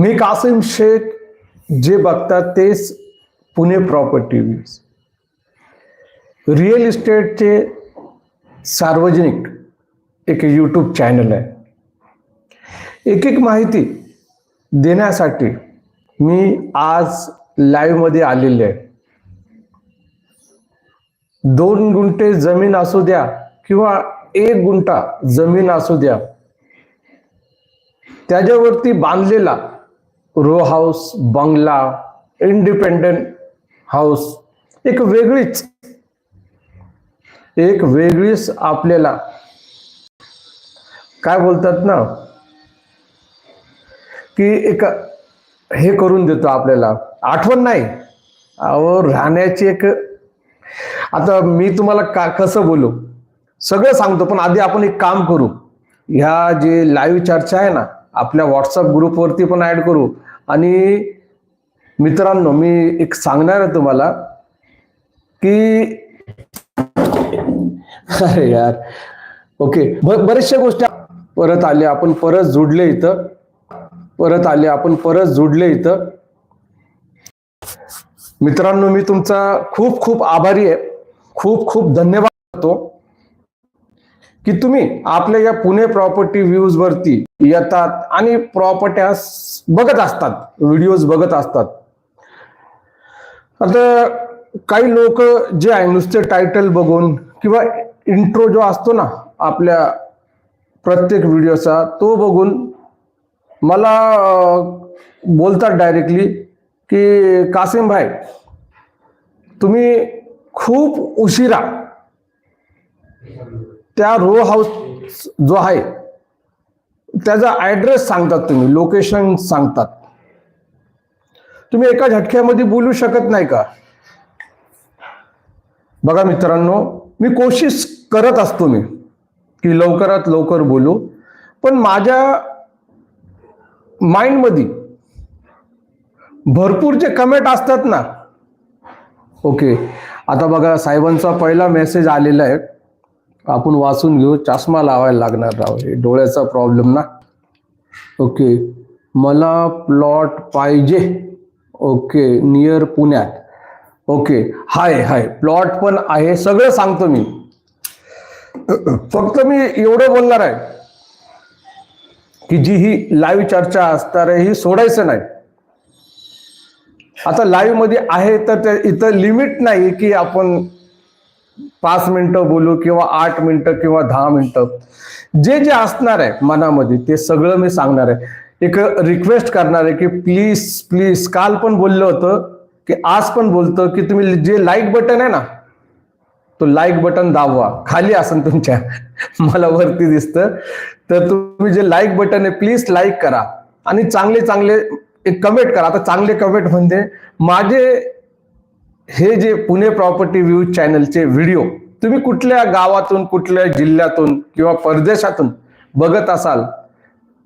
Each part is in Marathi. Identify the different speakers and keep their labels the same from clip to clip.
Speaker 1: मी कासिम शेख जे बघतात तेच पुणे प्रॉपर्टी व्ह्यूज रिअल इस्टेटचे सार्वजनिक एक यूट्यूब चॅनल आहे. एक एक माहिती देण्यासाठी मी आज लाईव्हमध्ये आलेले आहे. दोन गुंठे जमीन असू द्या किंवा एक गुंठा जमीन असू द्या त्याच्यावरती बांधलेला रो हाऊस बंगला इंडिपेंडंट हाऊस एक वेगळीच एक वेगळीच आपल्याला. काय बोलतात ना? की एक हे करून देतो आपल्याला. आठवण नाही. अहो राहण्याची एक आता मी तुम्हाला का कसं बोलू? सगळं सांगतो पण आधी आपण एक काम करू. ह्या जे लाईव्ह चर्चा आहे ना आपल्या व्हॉट्सअप ग्रुपवरती पण ऍड करू. आणि मित्रांनो मी एक सांगणार आहे तुम्हाला की अरे यार. ओके ब- बऱ्याचशा गोष्टी परत आले आपण परत जुडले इथं. परत आले आपण परत जुडले इथं. मित्रांनो मी तुमचा खूप खूप आभारी आहे. खूप खूप धन्यवाद करतो. की तुम्ही आपल्या या पुणे प्रॉपर्टी व्ह्यूज वरती येतात आणि प्रॉपर्ट्या बघत असतात व्हिडिओज बघत असतात. आता काही लोक जे आहे नुसते टायटल बघून किंवा इंट्रो जो असतो ना आपल्या प्रत्येक व्हिडिओचा तो बघून मला बोलतात डायरेक्टली की कासिम भाई तुम्ही खूप उशिरा त्या रो हाऊस जो आहे त्याचा ऍड्रेस सांगतात तुम्ही लोकेशन सांगतात. तुम्ही एका झटक्यामध्ये बोलू शकत नाही का? बघा मित्रांनो मी कोशिश करत असतो मी की लवकरात लवकर बोलू पण माझ्या माइंडमध्ये भरपूर जे कमेंट असतात ना. ओके आता बघा साहेबांचा पहिला मेसेज आलेला आहे. आपण वाचून घेऊ. चष्मा लावायला लागणार राव. हे डोळ्याचा प्रॉब्लेम ना. ओके मला प्लॉट पाहिजे. ओके नियर पुण्यात. ओके हाय हाय प्लॉट पण आहे. सगळं सांगतो मी. फक्त मी एवढं बोलणार आहे की जी ही लाईव्ह चर्चा असणार आहे ही सोडायचं नाही. आता लाईव्हमध्ये आहे तर इथं लिमिट नाही की आपण पाच मिनिटं बोलू किंवा आठ मिनिटं किंवा दहा मिनिटं. जे जे असणार आहे मनामध्ये ते सगळं मी सांगणार आहे. एक रिक्वेस्ट करणार आहे की प्लीज प्लीज काल पण बोललं होतं की आज पण बोलतो की तुम्ही जे लाईक बटन आहे ना तो लाईक बटन दाबवा. खाली असन तुमच्या. मला वरती दिसतं. तर तुम्ही जे लाईक बटन आहे प्लीज लाईक करा. आणि चांगले चांगले एक कमेंट करा. आता चांगले कमेंट म्हणजे माझे हे जे पुणे प्रॉपर्टी व्ह्यू चॅनलचे व्हिडिओ तुम्ही कुठल्या गावातून कुठल्या जिल्ह्यातून किंवा परदेशातून बघत असाल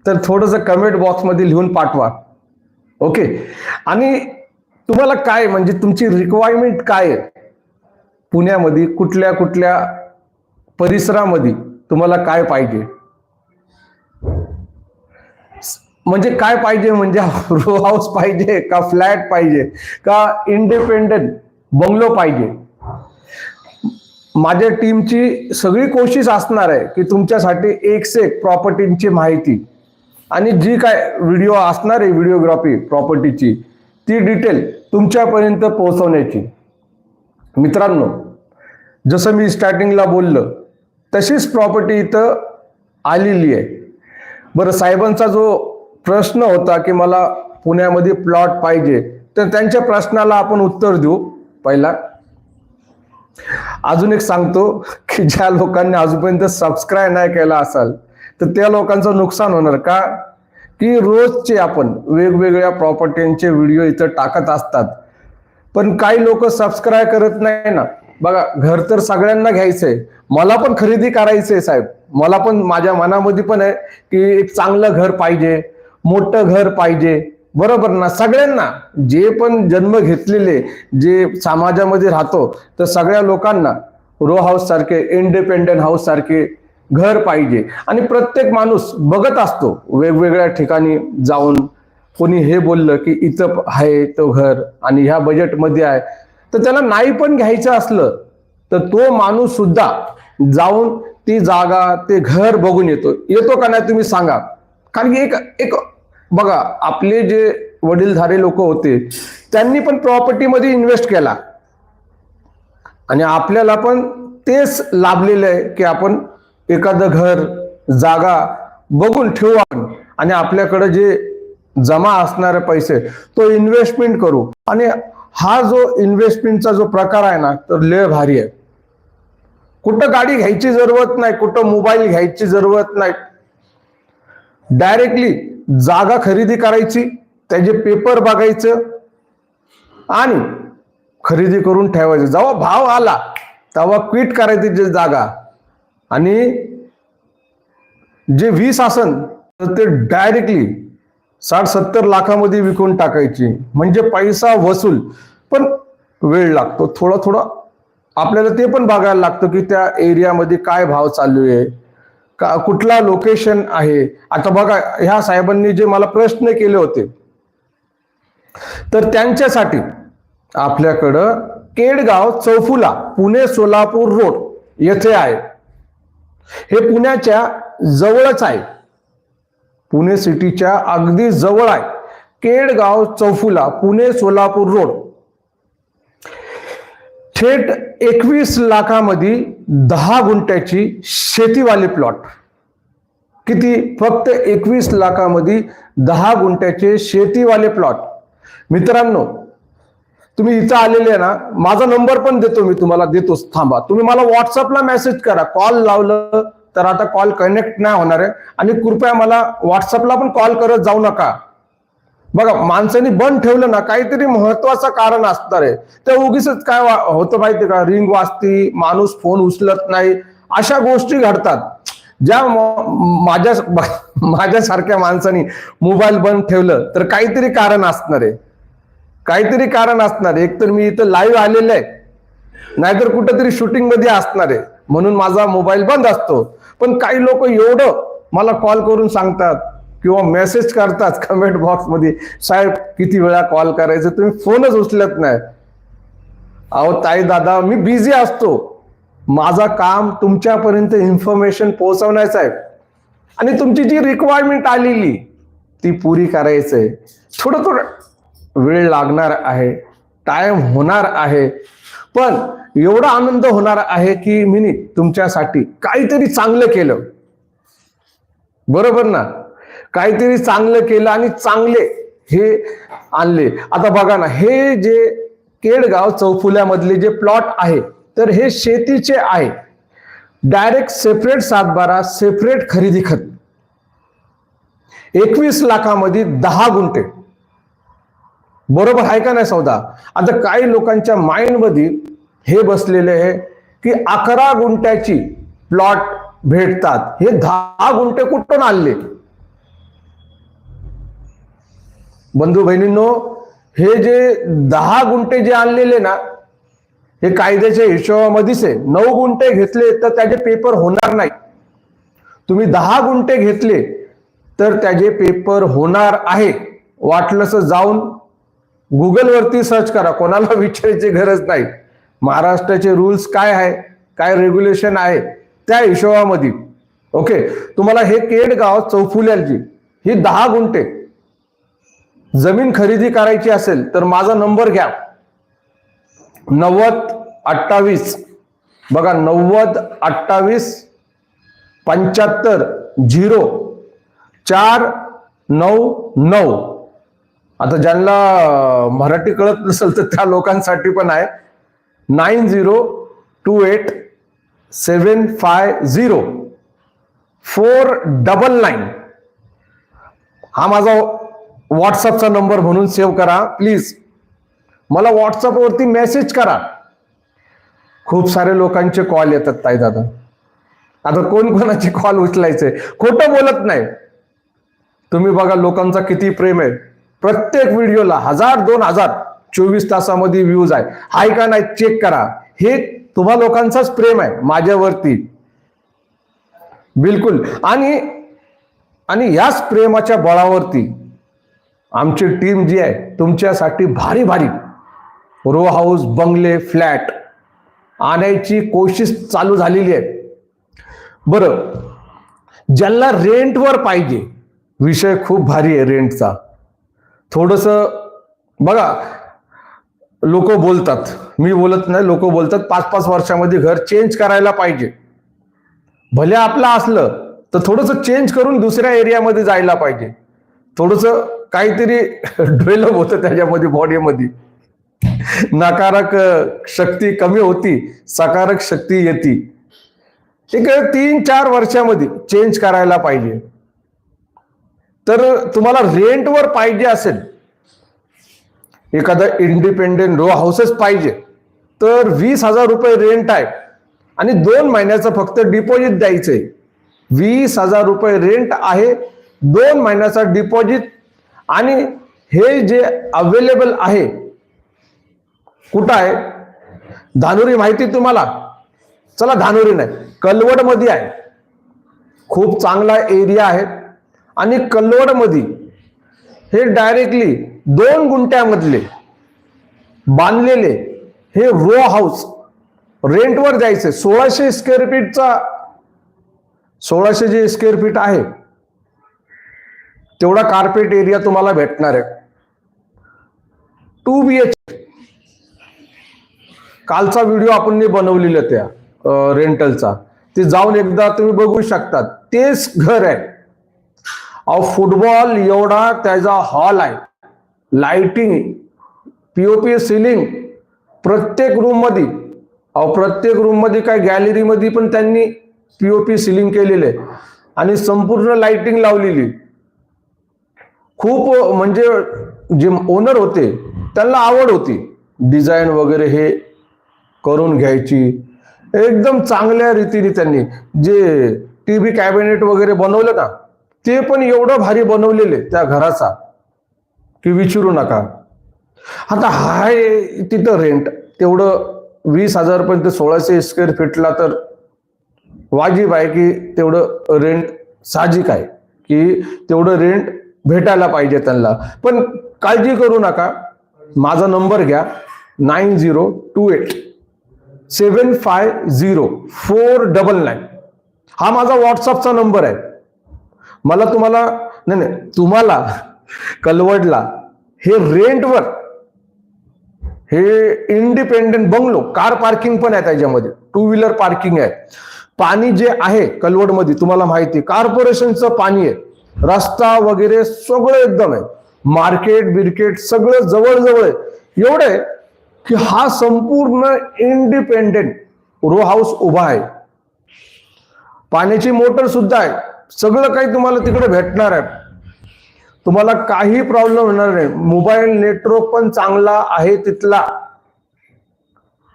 Speaker 1: तर थोडंसं कमेंट बॉक्समध्ये लिहून पाठवा. ओके आणि तुम्हाला काय म्हणजे तुमची रिक्वायरमेंट काय आहे? पुण्यामध्ये कुठल्या कुठल्या परिसरामध्ये तुम्हाला काय पाहिजे? म्हणजे काय पाहिजे? म्हणजे रो हाऊस पाहिजे का फ्लॅट पाहिजे? का इंडिपेंडंट बंगलो पाहिजे. माझ्या टीमची सगळी कोशिश असणार आहे की तुमच्यासाठी एक से एक प्रॉपर्टींची माहिती. आणि जी काय व्हिडिओ असणार आहे व्हिडिओग्राफी प्रॉपर्टीची ती डिटेल तुमच्यापर्यंत पोहोचवण्याची. मित्रांनो जसं मी स्टार्टिंगला बोललं तशीच प्रॉपर्टी इथं आलेली आहे. बरं साहेबांचा जो प्रश्न होता की मला पुण्यामध्ये प्लॉट पाहिजे तर त्यांच्या प्रश्नाला आपण उत्तर देऊ. पहिला. अजून एक सांगतो की ज्या लोकांनी अजूनपर्यंत सबस्क्राईब नाही केला असाल तर त्या लोकांचं नुकसान होणार का? की रोजचे आपण वेगवेगळ्या प्रॉपर्टींचे व्हिडिओ इथं टाकत असतात. पण काही लोक सबस्क्राईब करत नाही ना. बघा घर तर सगळ्यांना घ्यायचंय. मला पण खरेदी करायचंय साहेब. मला पण माझ्या मनामध्ये पण आहे की एक चांगलं घर पाहिजे मोठं घर पाहिजे. बरोबर ना? सगळ्यांना. जे पण जन्म घेतलेले जे समाजामध्ये राहतो तर सगळ्या लोकांना रो हाऊस सारखे इंडिपेंडंट हाऊस सारखे घर पाहिजे. आणि प्रत्येक माणूस बघत असतो वेगवेगळ्या ठिकाणी जाऊन कोणी हे बोललं की इथं आहे तो घर आणि ह्या बजेटमध्ये आहे. तर त्याला नाही पण घ्यायचं असलं तर तो माणूस सुद्धा जाऊन ती जागा ते घर बघून येतो. येतो का नाही तुम्ही सांगा. कारण की एक एक बघा आपले जे वडीलधारे लोक होते त्यांनी पण प्रॉपर्टीमध्ये इन्व्हेस्ट केला. आणि आपल्याला पण तेच लाभलेलं आहे की आपण एखादं घर जागा बघून ठेवू आपण. आणि आपल्याकडे जे जमा असणारे पैसे तो इन्व्हेस्टमेंट करू. आणि हा जो इन्व्हेस्टमेंटचा जो प्रकार आहे ना तर लय भारी आहे. कुठं गाडी घ्यायची जरूरत नाही कुठं मोबाईल घ्यायची जरूरत नाही. डायरेक्टली जागा खरेदी करायची त्याचे पेपर बघायचं आणि खरेदी करून ठेवायचं. जेव्हा भाव आला तेव्हा क्विट करायची जे जागा. आणि जे वीस आसन तर ते डायरेक्टली साठ सत्तर लाखामध्ये विकून टाकायची. म्हणजे पैसा वसूल. पण वेळ लागतो. थोडं थोडं आपल्याला ते पण बघायला लागतं की त्या एरियामध्ये काय भाव चालू आहे. का कुठला लोकेशन आहे? आता बघा ह्या साहेबांनी जे मला प्रश्न केले होते तर त्यांच्यासाठी आपल्याकडं केडगाव चौफुला पुणे सोलापूर रोड येथे आहे. हे पुण्याच्या जवळच आहे. पुणे सिटीच्या अगदी जवळ आहे. केडगाव चौफुला पुणे सोलापूर रोड. थेट एकवीस लाखामध्ये दहा गुंठ्याची शेतीवाली प्लॉट किती? फक्त एकवीस लाखामध्ये दहा गुंठ्याचे शेतीवाले प्लॉट मित्रांनो तुम्ही इथं आलेले आहे ना माझा नंबर पण देतो मी तुम्हाला देतोच थांबा. तुम्ही मला व्हॉट्सअपला मेसेज करा. कॉल लावलं तर आता कॉल कनेक्ट नाही होणार आहे. आणि कृपया मला व्हॉट्सअपला पण कॉल करत जाऊ नका. बघा माणसाने बंद ठेवलं ना काहीतरी महत्वाचं कारण असणार आहे. ते उगीच काय होतं माहिती का? रिंग वाजती माणूस फोन उचलत नाही अशा गोष्टी घडतात. ज्या माझ्या माझ्यासारख्या माणसाने मोबाईल बंद ठेवलं तर काहीतरी कारण असणार आहे. काहीतरी कारण असणार आहे. एक तर मी इथं लाईव्ह आलेलं आहे. नाहीतर कुठंतरी शूटिंगमध्ये असणार आहे. म्हणून माझा मोबाईल बंद असतो. पण काही लोक एवढं मला कॉल करून सांगतात किंवा मेसेज करतात कमेंट बॉक्समध्ये साहेब किती वेळा कॉल करायचं? तुम्ही फोनच उचलत नाही. अहो ताई दादा मी बिझी असतो. माझा काम तुमच्यापर्यंत इन्फॉर्मेशन पोहोचवण्याचं आहे आणि तुमची जी रिक्वायरमेंट आलेली ती पुरी करायचंय. थोडं थोडं वेळ लागणार आहे टाइम होणार आहे. पण एवढा आनंद होणार आहे की मी तुमच्यासाठी काहीतरी चांगलं केलं. बरोबर ना? काहीतरी चांगलं केलं आणि चांगले हे आणले. आता बघा ना हे जे केडगाव चौफुल्यामधले जे प्लॉट आहे तर हे शेतीचे आहे. डायरेक्ट सेपरेट सातबारा सेपरेट खरेदी खत. एकवीस लाखामध्ये दहा गुंठे. बरोबर आहे का नाही सौदा? आता काही लोकांच्या माइंडमध्ये हे बसलेले आहे की अकरा गुंठ्याची प्लॉट भेटतात. हे दहा गुंठे कुठून आणले? बंधू बहिणींनो हे जे दहा गुंठे जे आणलेले ना हे कायद्याच्या हिशोबामध्येच आहे. नऊ गुंठे घेतले तर त्याचे पेपर होणार नाही. तुम्ही दहा गुंठे घेतले तर त्याचे पेपर होणार आहे. वाटलंस जाऊन गुगलवरती सर्च करा. कोणाला विचारायची गरज नाही. महाराष्ट्राचे रूल्स काय आहे? काय रेग्युलेशन आहे? त्या हिशोबामध्ये. ओके तुम्हाला हे केडगाव चौफुल्याची ही दहा गुंठे जमीन खरेदी करायची असेल तर माझा नंबर घ्या. नव्वद अठ्ठावीस. बघा नव्वद अठ्ठावीस पंच्याहत्तर झिरो चार नऊ नऊ. आता ज्यांना मराठी कळत नसेल तर त्या लोकांसाठी पण आहे. Nine zero two eight seven five zero. Four double nine. हा माझा व्हॉट्सअपचा नंबर म्हणून सेव्ह करा प्लीज. मला व्हॉट्सअपवरती मेसेज करा. खूप सारे लोकांचे कॉल येतात ताई दादा. आता कोण कोणाचे कॉल उचलायचे? खोटं बोलत नाही. तुम्ही बघा लोकांचा किती प्रेम आहे. प्रत्येक व्हिडिओला हजार दोन हजार चोवीस तासामध्ये व्ह्यूज आहे. हाय का नाही चेक करा. हे तुम्हा लोकांचाच प्रेम आहे माझ्यावरती. बिलकुल. आणि आणि याच प्रेमाच्या बळावरती आमची टीम जी आहे तुमच्यासाठी भारी भारी रो हाऊस बंगले फ्लॅट आणायची कोशिश चालू झालेली आहे. बरं ज्यांना रेंटवर पाहिजे विषय खूप भारी आहे रेंटचा थोडस बघा लोक बोलतात मी बोलत नाही लोक बोलतात पाच पाच वर्षामध्ये घर चेंज करायला पाहिजे. भले आपलं असलं तर थोडंसं चेंज करून दुसऱ्या एरियामध्ये जायला पाहिजे. थोडस काहीतरी डेव्हलप होतं त्याच्यामध्ये बॉडीमध्ये नकारक शक्ती कमी होती सकारक शक्ती येते. एक तीन चार वर्षामध्ये चेंज करायला पाहिजे. तर तुम्हाला रेंटवर पाहिजे असेल. एखादं इंडिपेंडेंट रो हाऊसेस पाहिजे. तर वीस हजार रुपये रेंट आहे. आणि दोन महिन्याचं फक्त डिपॉझिट द्यायचंय. वीस हजार रुपये रेंट आहे. दोन महिन्याचा डिपॉझिट आणि हे जे अवेलेबल आहे कुठं आहे? धानुरी माहिती तुम्हाला? चला धानुरी नाही कलवडमध्ये आहे. खूप चांगला एरिया आहे आणि कलवडमध्ये हे डायरेक्टली दोन गुंट्यामधले बांधलेले हे रो हाऊस रेंटवर द्यायचे. सोळाशे स्क्वेअर फीटचा सोळाशे जे स्क्वेअर फीट आहे तेवढा कार्पेट एरिया तुम्हाला भेटणार आहे. टू बी एच कालचा व्हिडिओ आपण बनवलेला त्या रेंटलचा ते जाऊन एकदा तुम्ही बघू शकता तेच घर आहे. अहो फुटबॉल एवढा त्याचा हॉल आहे. लाइटिंग पीओपी सिलिंग प्रत्येक रूममध्ये अहो प्रत्येक रूममध्ये काय गॅलरीमध्ये पण त्यांनी पीओपी सिलिंग केलेलं. आहे आणि संपूर्ण लाइटिंग लावलेली. खूप म्हणजे जे ओनर होते त्यांना आवड होती. डिझाईन वगैरे हे करून घ्यायची. एकदम चांगल्या रीतीने त्यांनी जे टी व्ही कॅबिनेट वगैरे बनवलं ना ते पण एवढं भारी बनवलेले त्या घराचा की विचारू नका. आता हाय तिथं रेंट तेवढं वीस हजारपर्यंत सोळाशे स्क्वेअर फीटला तर वाजीब आहे की तेवढं रेंट साहजिक आहे. की तेवढं रेंट भेटायला पाहिजे त्यांना. पण काळजी करू नका. माझा नंबर घ्या. Nine zero two eight seven five zero four double nine. हा माझा व्हॉट्सअपचा नंबर आहे. मला तुम्हाला नाही नाही तुम्हाला कलवडला हे रेंटवर हे इंडिपेंडेंट बंगलो कार पार्किंग पण आहे त्याच्यामध्ये टू व्हीलर पार्किंग आहे. पाणी जे आहे कलवडमध्ये तुम्हाला माहिती कॉर्पोरेशनचं पाणी आहे. रस्ता वगैरे सगळं एकदम आहे. मार्केट बिर्केट सगळं जवळ आहे. एवढं आहे की हा संपूर्ण इंडिपेंडेंट रो हाऊस उभा आहे. पाण्याची मोटर सुद्धा आहे. सगळं काही तुम्हाला तिकडे भेटणार आहे. तुम्हाला काही प्रॉब्लेम होणार नाही. मोबाईल नेटवर्क पण चांगला आहे तिथला.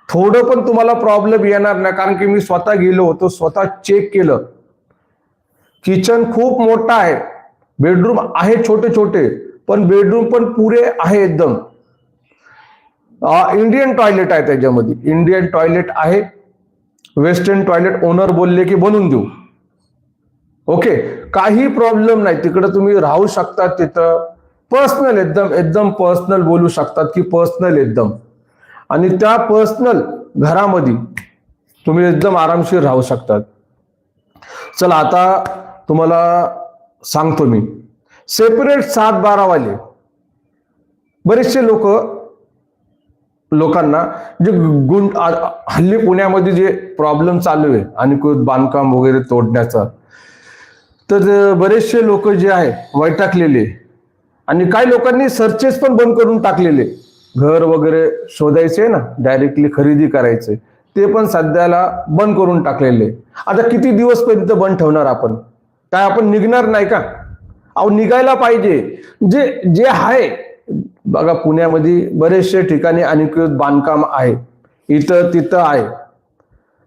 Speaker 1: थोडं पण तुम्हाला प्रॉब्लेम येणार नाही. कारण की मी स्वतः गेलो होतो स्वतः चेक केलं. किचन खूप मोठा आहे. बेडरूम आहे छोटे छोटे पण बेडरूम पण पुरे आहे एकदम. इंडियन टॉयलेट आहे त्याच्यामध्ये. इंडियन टॉयलेट आहे. वेस्टर्न टॉयलेट ओनर बोलले की बनवून देऊ. ओके काही प्रॉब्लेम नाही. तिकडे तुम्ही राहू शकता तिथं. पर्सनल एकदम एकदम पर्सनल बोलू शकतात की पर्सनल एकदम. आणि त्या पर्सनल घरामध्ये तुम्ही एकदम आरामशीर राहू शकतात. चला आता तुम्हाला सांगतो मी. सेपरेट सात बारावाले. बरेचसे लोक लोकांना जे गुंड हल्ली पुण्यामध्ये जे प्रॉब्लेम चालू आहे आणि बांधकाम वगैरे तोडण्याचा तर बरेचसे लोक जे आहे वैटाकलेले आणि काही लोकांनी सर्चेस पण बंद करून टाकलेले. घर वगैरे शोधायचे ना डायरेक्टली खरेदी करायचे. ते पण सध्याला बंद करून टाकलेले. आता किती दिवसपर्यंत बंद ठेवणार आपण? काय आपण निघणार नाही का? अहो निघायला पाहिजे. जे जे आहे बघा पुण्यामध्ये बरेचसे ठिकाणी अनिकृत बांधकाम आहे. इथं तिथं आहे.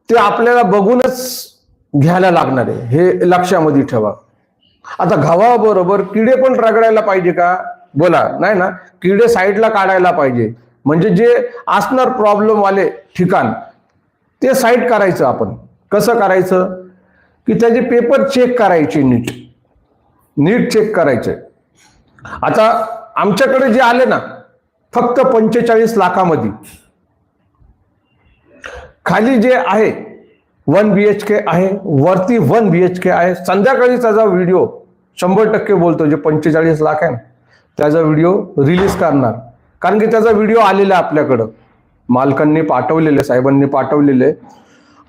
Speaker 1: ते आपल्याला बघूनच घ्यायला लागणार आहे. हे लक्षामध्ये ठेवा. आता गव्हाबरोबर किडे पण रगडायला पाहिजे का? बोला. नाही ना? किडे साईडला काढायला पाहिजे. म्हणजे जे असणार प्रॉब्लेमवाले ठिकाण ते साईड करायचं आपण. कसं करायचं? की त्याचे पेपर चेक करायचे नीट. नीट चेक करायचे. आता आमच्याकडे जे आले ना फक्त पंचेचाळीस लाखामध्ये. खाली जे आहे वन बी एच के आहे वरती वन बी एच के आहे. संध्याकाळी त्याचा व्हिडिओ शंभर टक्के बोलतो जे पंचेचाळीस लाख आहे ना त्याचा व्हिडिओ रिलीज करणार. कारण की त्याचा व्हिडिओ आलेला आहे आपल्याकडं. मालकांनी पाठवलेले साहेबांनी पाठवलेले.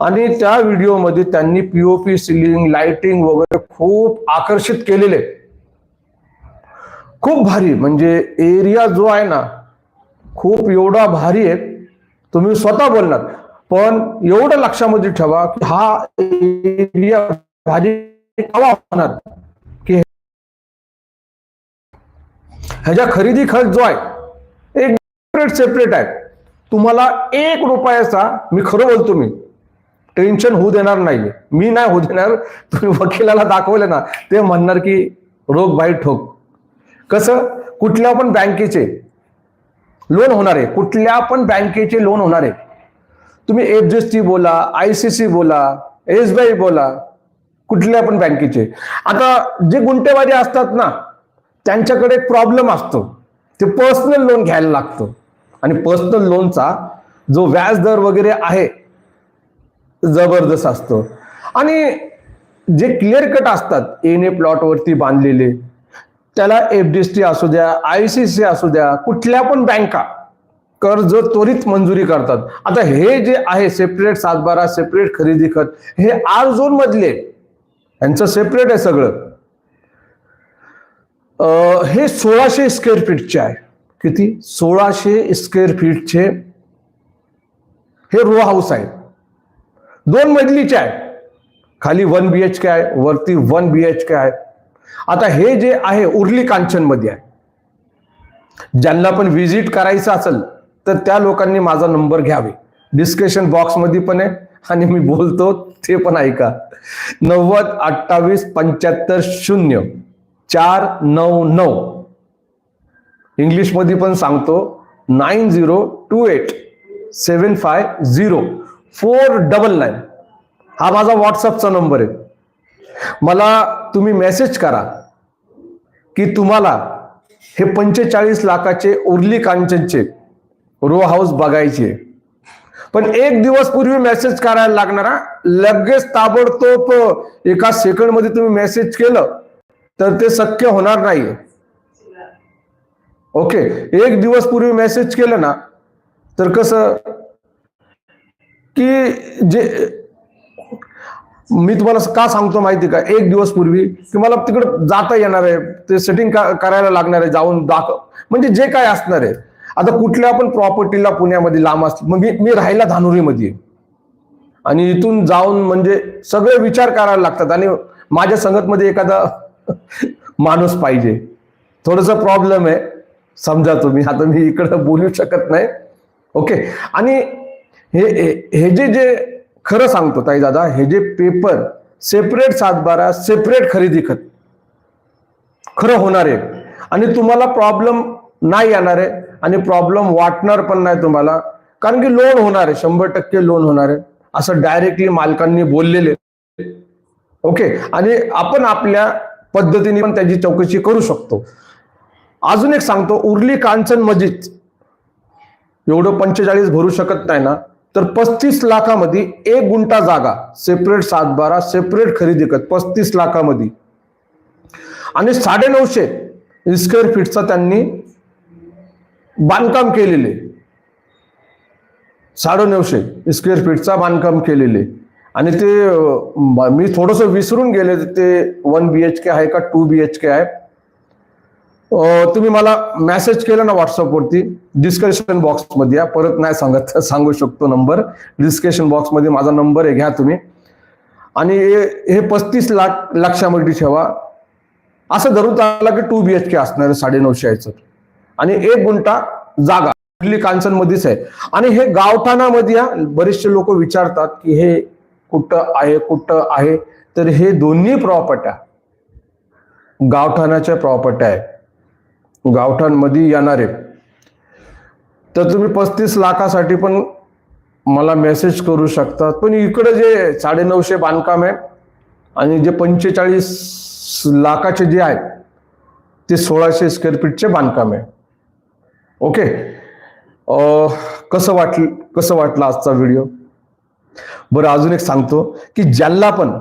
Speaker 1: आणि त्या व्हिडिओमध्ये त्यांनी पीओपी सिलिंग लाइटिंग वगैरे खूप आकर्षित केलेले. खूप भारी म्हणजे एरिया जो आहे ना खूप एवढा भारी आहे तुम्ही स्वतः बोलणार पण एवढं लक्षामध्ये ठेवा की हा एरिया भारी होणार? की ह्याच्या खरेदी खर्च जो आहे एक सेपरेट सेपरेट आहे. तुम्हाला एक रुपयाचा मी खरं बोलतो मी टेन्शन होऊ देणार नाहीये. मी नाही होऊ देणार तुम्ही वकिलाला दाखवले ना ते म्हणणार की रोग बाई ठोक. कसं? कुठल्या पण बँकेचे लोन होणार आहे. कुठल्या पण बँकेचे लोन होणार आहे. तुम्ही एफ बोला आय सी सी बोला एस बी आय बोला कुठल्या पण बँकेचे. आता जे गुंटेवारी असतात ना त्यांच्याकडे एक प्रॉब्लेम असतो. ते पर्सनल लोन घ्यायला लागतं. आणि पर्सनल लोनचा जो व्याज दर वगैरे आहे जबरदस्त असतो. आणि जे क्लिअर कट असतात एन ए प्लॉटवरती बांधलेले त्याला एफ डी टी असू द्या आय सी सी असू द्या कुठल्या पण बँका कर्ज त्वरित मंजुरी करतात. आता हे जे आहे सेपरेट सातबारा सेपरेट खरेदी खत हे आर झोन मधले यांचं सेपरेट आहे सगळं. हे सोळाशे स्क्वेअर फीटचे आहे. किती? सोळाशे स्क्वेअर फीटचे हे रो हाऊस आहे. दोन मजलीचे आहे खाली वन बी एच के आहे वरती वन बी एच के आहे. आता हे जे आहे उर्ली कांचनमध्ये आहे. ज्यांना पण व्हिजिट करायचं असेल तर त्या लोकांनी माझा नंबर घ्यावे. डिस्कशन बॉक्समध्ये पण आहे आणि मी बोलतो ते पण ऐका. नव्वद अठ्ठावीस पंच्याहत्तर शून्य चार नऊ नऊ. इंग्लिशमध्ये पण सांगतो nine zero two eight seven five zero. Four double nine. हा माझा व्हॉट्सअपचा नंबर आहे. मला तुम्ही मेसेज करा की तुम्हाला हे पंचेचाळीस लाखाचे उर्ली कांचनचे रो हाऊस बघायचे पण एक दिवस पूर्वी मेसेज करायला लागणार हा. लगेच ताबडतोब एका सेकंडमध्ये तुम्ही मेसेज केलं तर ते शक्य होणार नाही ओके एक दिवस पूर्वी मेसेज केलं ना तर कसं की जे मी तुम्हाला का सांगतो माहिती का? एक दिवस पूर्वी की मला तिकडे जाता येणार आहे ते सेटिंग करायला लागणार आहे जाऊन दाखव. म्हणजे जे काय असणार आहे आता कुठल्या पण प्रॉपर्टीला पुण्यामध्ये लांब असतील मग मी मी राहायला धानुरीमध्ये आणि इथून जाऊन म्हणजे सगळे विचार करायला लागतात आणि माझ्या संगतमध्ये एखादा माणूस पाहिजे. थोडस प्रॉब्लेम आहे. समजा तुम्ही आता मी इकडं बोलू शकत नाही. ओके आणि हे हे- जे जे खरं सांगतो ताई दादा हे जे पेपर सेपरेट सातबारा सेपरेट खरेदी खत खरं होणार आहे. आणि तुम्हाला प्रॉब्लेम नाही येणार आहे आणि प्रॉब्लेम वाटणार पण नाही तुम्हाला कारण की लोन होणार आहे शंभर टक्के लोन होणार आहे असं डायरेक्टली मालकांनी बोललेले ओके आणि आपण आपल्या पद्धतीने पण त्याची चौकशी करू शकतो. अजून एक सांगतो उर्ली कांचन मजिद. एवढं पंचेचाळीस भरू शकत नाही ना. तर पस्तीस लाखामध्ये एक गुंठा जागा सेपरेट सातबारा सेपरेट खरेदी करत पस्तीस लाखामध्ये. आणि साडे नऊशे स्क्वेअर फीटचा त्यांनी बांधकाम केलेले. साडेनऊशे स्क्वेअर फीटचा बांधकाम केलेले. आणि ते मी थोडस विसरून गेले ते वन बी एच के आहे का टू बी एच के आहे? तुम्ही मला मेसेज केला ना व्हॉट्सअपवरती डिस्कशन बॉक्समध्ये या. परत नाही सांगत सांगू शकतो नंबर डिस्कशन बॉक्समध्ये माझा नंबर आहे. घ्या तुम्ही. आणि हे- पस्तीस लाख लक्षामध्ये ठेवा. असं धरून चालला की टू बी एच के असणार साडे नऊशे याचं आणि एक गुंठा जागा कुठली कांचन मध्येच आहे. आणि हे गावठाणामध्ये या बरेचसे लोक विचारतात की हे कुठं आहे कुठं आहे? तर हे दोन्ही प्रॉपर्ट्या गावठाणाच्या प्रॉपर्ट्या आहे. गावठाणमध्ये येणार आहे. तर तुम्ही पस्तीस लाखासाठी पण मला मेसेज करू शकतात पण इकडे जे साडेनऊशे बांधकाम आहे आणि जे पंचेचाळीस लाखाचे जे आहेत ते सोळाशे स्क्वेअर फीटचे बांधकाम आहे. ओके कसं वाटलं कसं वाटलं आजचा व्हिडिओ बरं अजून एक सांगतो की ज्यांना पण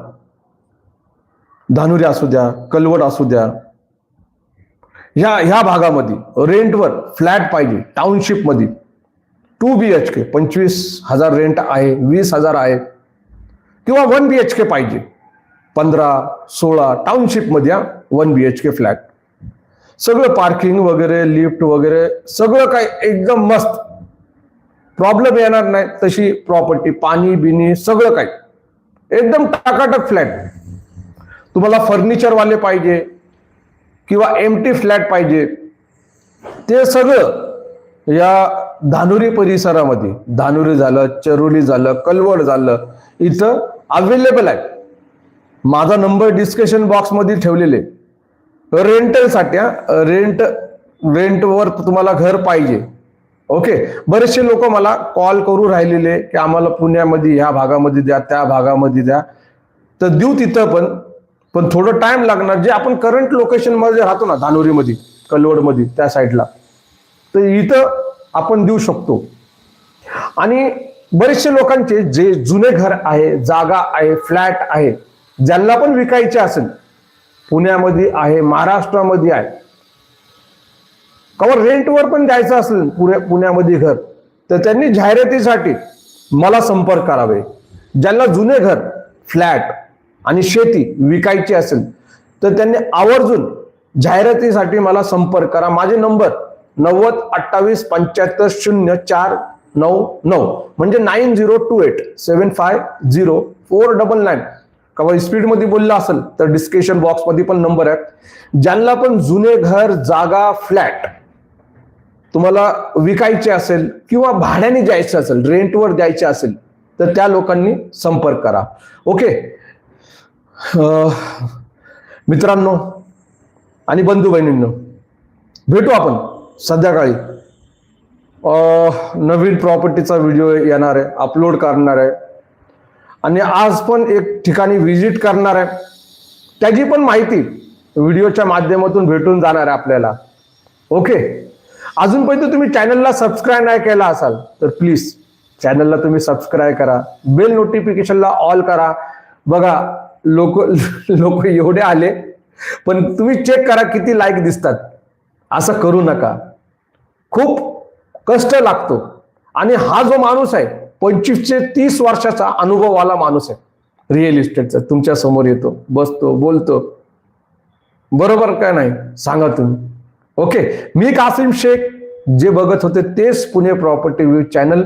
Speaker 1: धानुरी असू द्या कलवड असू द्या ह्या ह्या भागामध्ये रेंटवर फ्लॅट पाहिजे टाउनशिपमध्ये टू बी एच के पंचवीस हजार रेंट आहे वीस हजार आहे. किंवा वन बी एच के पाहिजे. पंधरा सोळा टाउनशिपमध्ये one B H K flat सगळं पार्किंग वगैरे लिफ्ट वगैरे सगळं काय एकदम मस्त. प्रॉब्लेम येणार नाही तशी प्रॉपर्टी पाणी बिनी सगळं काय एकदम टाकाटक फ्लॅट तुम्हाला फर्निचरवाले पाहिजे किंवा एम टी फ्लॅट पाहिजे. ते सगळं या धानुरी परिसरामध्ये धानुरी झालं चरोली झालं कलवड झालं इथं अवेलेबल आहे. माझा नंबर डिस्कशन बॉक्समध्ये ठेवलेले. रेंटलसाठी रेंट रेंटवर तुम्हाला घर पाहिजे. ओके बरेचसे लोक मला कॉल करू राहिलेले की आम्हाला पुण्यामध्ये ह्या भागामध्ये द्या त्या भागामध्ये द्या. तर देऊ तिथं पण. पण थोडं टाइम लागणार जे आपण करंट लोकेशनमध्ये राहतो ना धानोरीमध्ये कलवडमध्ये त्या साईडला तर इथं आपण देऊ शकतो. आणि बरेचसे लोकांचे जे जुने घर आहे जागा आहे फ्लॅट आहे ज्यांना पण विकायचे असेल पुण्यामध्ये आहे महाराष्ट्रामध्ये आहे कवर रेंटवर पण द्यायचं असेल पुणे पुण्यामध्ये घर तर त्यांनी जाहिरातीसाठी मला संपर्क करावे. ज्यांना जुने घर फ्लॅट आणि शेती विकायची असेल तर त्यांनी आवर्जून जाहिरातीसाठी मला संपर्क करा. माझे नंबर नव्वद अठ्ठावीस पंच्याहत्तर शून्य चार नऊ नऊ म्हणजे nine zero two eight seven five zero four double nine. कवा स्पीडमध्ये बोलला असेल तर डिस्क्रिप्शन बॉक्समध्ये पण नंबर आहे ज्यांना पण जुने घर जागा फ्लॅट तुम्हाला विकायचे असेल किंवा भाड्याने द्यायचे असेल रेंटवर द्यायचे असेल तर त्या लोकांनी संपर्क करा. ओके? मित्रांनो आणि बंधू बहिणींनो भेटू आपण संध्याकाळी. नवीन प्रॉपर्टीचा व्हिडिओ येणार आहे अपलोड करणार आहे. आणि आज पण एक ठिकाणी व्हिजिट करणार आहे. त्याची पण माहिती व्हिडिओच्या माध्यमातून भेटून जाणार आहे आपल्याला. ओके? अजूनपर्यंत तुम्ही चॅनलला सबस्क्राईब नाही केला असाल तर प्लीज चॅनलला तुम्ही सबस्क्राईब करा. बेल नोटिफिकेशनला ऑल करा. बघा लोक लोक एवढे आले पण तुम्ही चेक करा किती लाईक दिसतात. असं करू नका. खूप कष्ट लागतो. आणि हा जो माणूस आहे पंचवीसशे तीस वर्षाचा अनुभववाला माणूस आहे. रिअल इस्टेटचा तुमच्यासमोर येतो बसतो बोलतो. बरोबर काय नाही? सांगा तुम्ही. ओके मी कासिम शेख जे बघत होते तेच पुणे प्रॉपर्टी व्ह्यू चॅनल.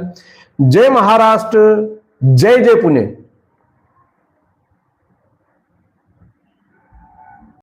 Speaker 1: जय महाराष्ट्र जय जय पुणे.